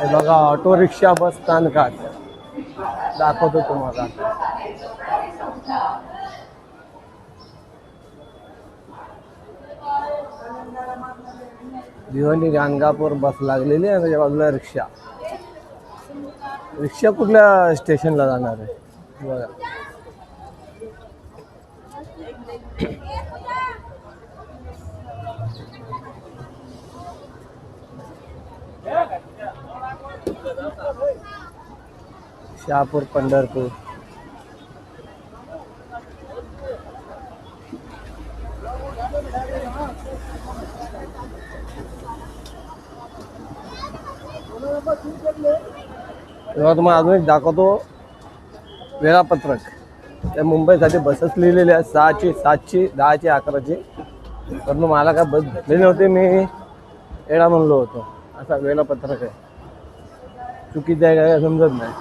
हे बघा auto rickshaw बस स्थानकात दाखवतो तुम्हाला. भिवंडी गाणगापूर बस लागलेली आहे त्याच्या बाजूला रिक्षा. रिक्षा कुठल्या स्टेशनला जाणार आहे? बघा. शहापूर पंढरपूर. तेव्हा तुम्हाला अजून एक दाखवतो. वेळापत्रक. त्या मुंबईसाठी बसेस लिहिलेल्या आहेत सहाची सातची दहाची अकराची. पण मला काय बस भेटलेली नव्हती मी येडा म्हणलो होतो. असा वेळापत्रक आहे. चुकीचं आहे काय समजत नाही.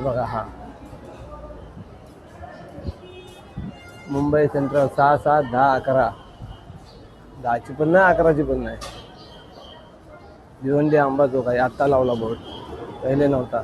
बघा हा. मुंबई सेंट्रल सहा सात दहा अकरा. दहाची पण नाही अकराची पण नाही. भिवंडी आंबा जो काय आत्ता लावला बोट पहिले नव्हता.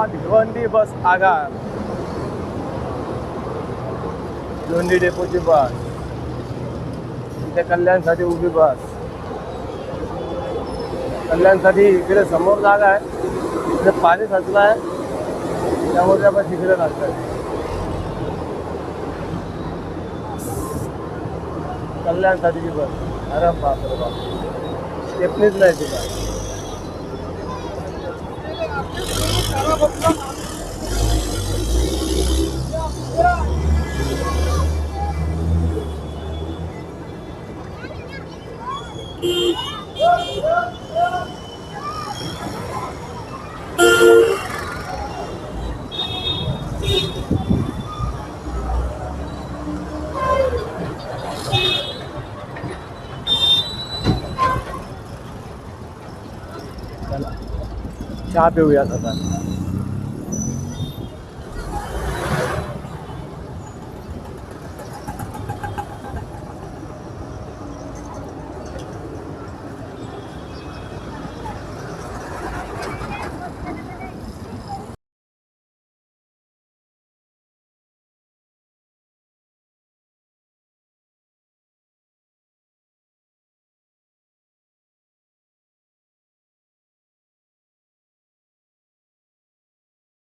का भिवंडी बस आगार. भिवंडी डेपोची बस. इथे कल्याणसाठी उभी बस. कल्याणसाठी इकडे समोर जागा आहे. इकडे पाणी साचलं आहे. त्यामुळे त्या बस इकडे लागतात कल्याणसाठीची बस. अरे बाप रे बाप. स्टेपनीच नाही ती बस चहा पिऊयात आता.